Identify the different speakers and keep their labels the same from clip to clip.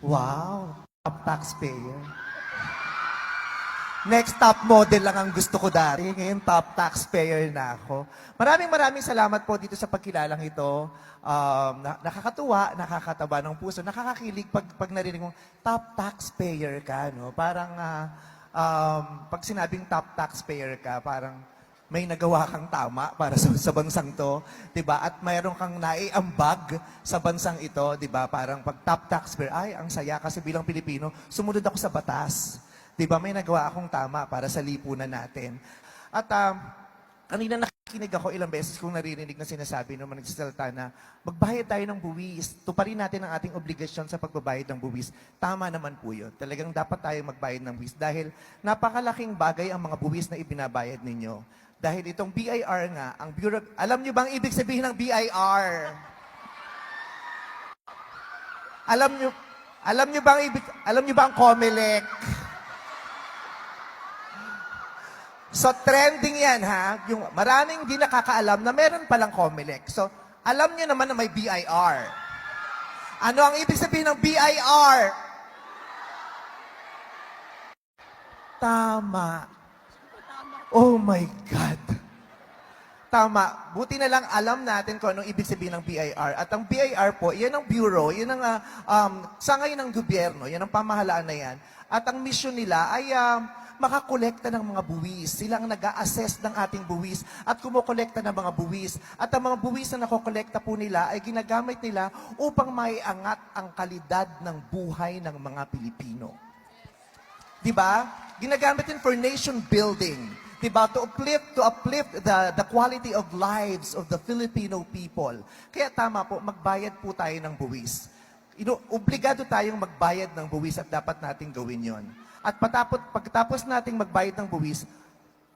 Speaker 1: Wow, top taxpayer. Next top model lang ang gusto ko dati. Ngayon top taxpayer na ako. Maraming maraming salamat po dito sa pagkilalang ito. Um, na- nakakatuwa, nakakataba ng puso, nakakakilig pag, pag narinig mong top taxpayer ka. No? Parang ah, um, pag sinabing top taxpayer ka, parang may nagawa kang tama para sa, sa bansang to, 'di ba? At mayroon kang naiambag sa bansang ito, 'di ba? Parang pag top taxpayer, ay ang saya kasi bilang Pilipino, sumunod ako sa batas. 'Di ba? May nagawa akong tama para sa lipunan natin. At um, kanina nakikinig ako ilang beses kung naririnig na sinasabi ng mga nagsasalita na magbayad tayo ng buwis. Tuparin natin ang ating obligasyon sa pagbabayad ng buwis. Tama naman po yun. Talagang dapat tayo magbayad ng buwis dahil napakalaking bagay ang mga buwis na ibinabayad ninyo. Dahil itong BIR nga, ang Bureau... Alam nyo bang ibig sabihin ng BIR? Alam nyo, alam nyo bang ibig, alam nyo ba ang COMELEC? So, trending yan, ha? Yung maraming di nakakaalam na meron palang COMELEC. So, alam nyo naman na may BIR. Ano ang ibig sabihin ng BIR? Tama. Oh my God. Tama. Buti na lang alam natin kung anong ibig sabihin ng BIR. At ang BIR po, yan ang bureau, yan ang ah, um, sangay ng gobyerno, yan ang pamahalaan na yan. At ang mission nila ay um, makakolekta ng mga buwis. Sila ang nag assess ng ating buwis at kumukolekta ng mga buwis. At ang mga buwis na nakokolekta po nila ay ginagamit nila upang maiangat ang kalidad ng buhay ng mga Pilipino. Di ba? Ginagamit din for nation building. Di ba? To uplift, to uplift the, the quality of lives of the Filipino people. Kaya tama po, magbayad po tayo ng buwis. Ino, obligado tayong magbayad ng buwis at dapat nating gawin yon. At patapos, pagkatapos nating magbayad ng buwis,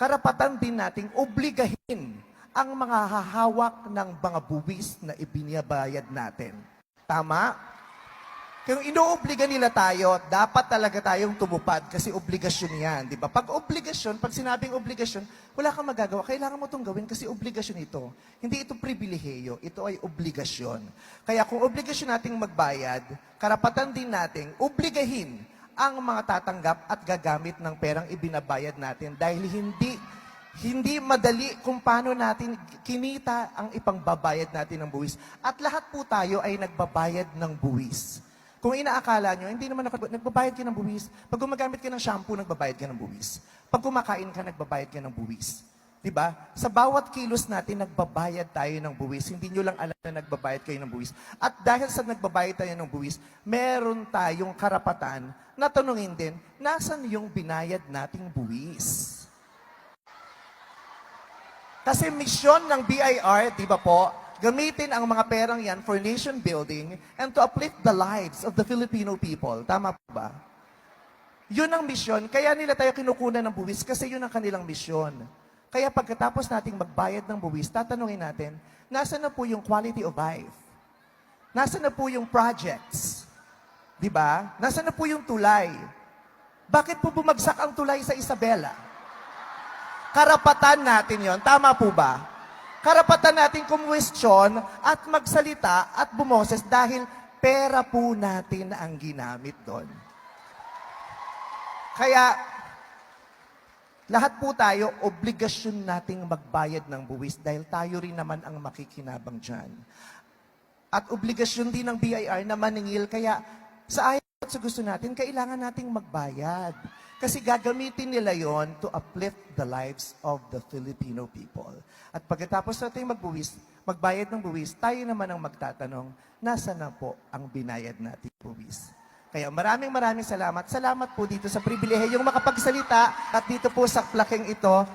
Speaker 1: karapatan din nating obligahin ang mga hahawak ng mga buwis na ibinabayad natin. Tama? Kung inoobliga nila tayo, dapat talaga tayong tumupad kasi obligasyon yan, di ba? Pag obligasyon, pag sinabing obligasyon, wala kang magagawa. Kailangan mo itong gawin kasi obligasyon ito. Hindi ito pribileheyo, ito ay obligasyon. Kaya kung obligasyon nating magbayad, karapatan din nating obligahin ang mga tatanggap at gagamit ng perang ibinabayad natin dahil hindi hindi madali kung paano natin kinita ang ipangbabayad natin ng buwis. At lahat po tayo ay nagbabayad ng buwis. Kung inaakala nyo, hindi naman ako, nagbabayad ka ng buwis. Pag gumagamit ka ng shampoo, nagbabayad ka ng buwis. Pag kumakain ka, nagbabayad ka ng buwis. 'Di ba? Sa bawat kilos natin, nagbabayad tayo ng buwis. Hindi nyo lang alam na nagbabayad kayo ng buwis. At dahil sa nagbabayad tayo ng buwis, meron tayong karapatan na tanungin din, nasan yung binayad nating buwis? Kasi misyon ng BIR, di ba po, gamitin ang mga perang yan for nation building and to uplift the lives of the Filipino people. Tama po ba? Yun ang misyon. Kaya nila tayo kinukunan ng buwis kasi yun ang kanilang misyon. Kaya pagkatapos nating magbayad ng buwis, tatanungin natin, nasa na po yung quality of life? Nasa na po yung projects? Di ba? Nasa na po yung tulay? Bakit po bumagsak ang tulay sa Isabela? Karapatan natin yon. Tama po ba? Karapatan natin kumwestiyon at magsalita at bumoses dahil pera po natin ang ginamit doon. Kaya, lahat po tayo, obligasyon nating magbayad ng buwis dahil tayo rin naman ang makikinabang dyan. At obligasyon din ng BIR na maningil, kaya sa at sa gusto natin, kailangan nating magbayad. Kasi gagamitin nila yon to uplift the lives of the Filipino people. At pagkatapos natin magbuwis, magbayad ng buwis, tayo naman ang magtatanong, nasa na po ang binayad nating buwis? Kaya maraming maraming salamat. Salamat po dito sa pribilehiyong makapagsalita at dito po sa plaking ito